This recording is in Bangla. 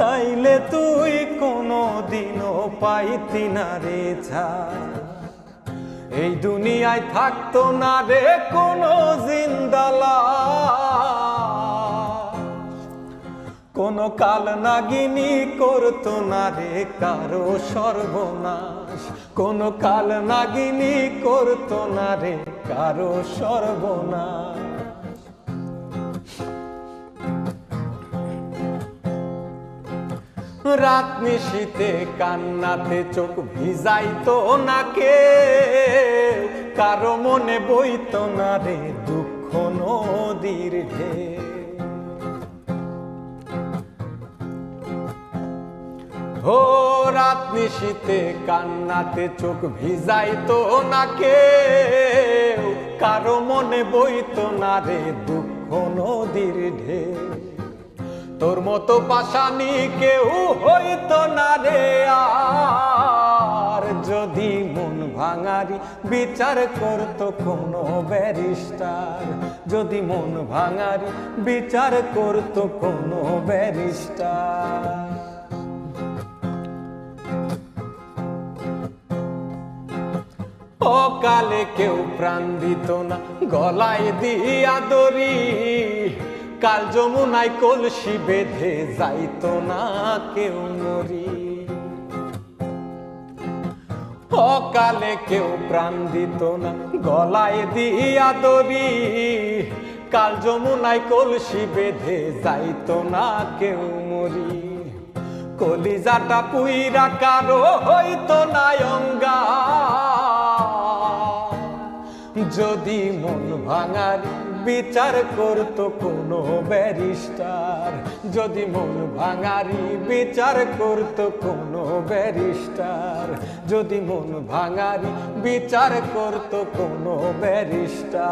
তাইলে তুই কোনো দিনও পাইতি না রে এই দুনিয়ায় থাকতো না রে কোনো জিন্দালা। কোনো কাল নাগিনী করতো না রে কারও সর্বনাশ। কোনো কাল নাগিনী করতো না রে কারও সর্বনাশ। রাত নিশীতে কান্নাতে চোখ ভিজাইতো নাকে। কারও মনে বইত না রে দুঃখ নদীর ঢেউ ও রাত নিশীতে কান্নাতে চোখ ভিজাইতো না কেউ কারও মনে বইত না রে দুঃখ নদীর ঢেউ তোর মতো পাশানি কেউ হইতো না রে আর। যদি মন ভাঙারি বিচার করতো কোনো ব্যারিস্টার। যদি মন ভাঙারি বিচার করতো কোনো ব্যারিস্টার। অকালে কেউ প্রাণ দিত না, গলায় দিয়া দড়ি। কাল যমুনায় কলসি বেঁধে যাইত না কেউ মরি। অকালে কেউ প্রাণ দিত না, গলায় দিয়া দড়ি। কাল যমুনায় কলসি বেঁধে যাইত না কেউ মরি। কলিজাটা পুইরা কারও হইতো না যদি মন ভাঙার বিচার করতো কোনো ব্যারিস্টার, যদি মন ভাঙারি বিচার করতো কোনো ব্যারিস্টার, যদি মন ভাঙারি বিচার করতো কোনো ব্যারিস্টার।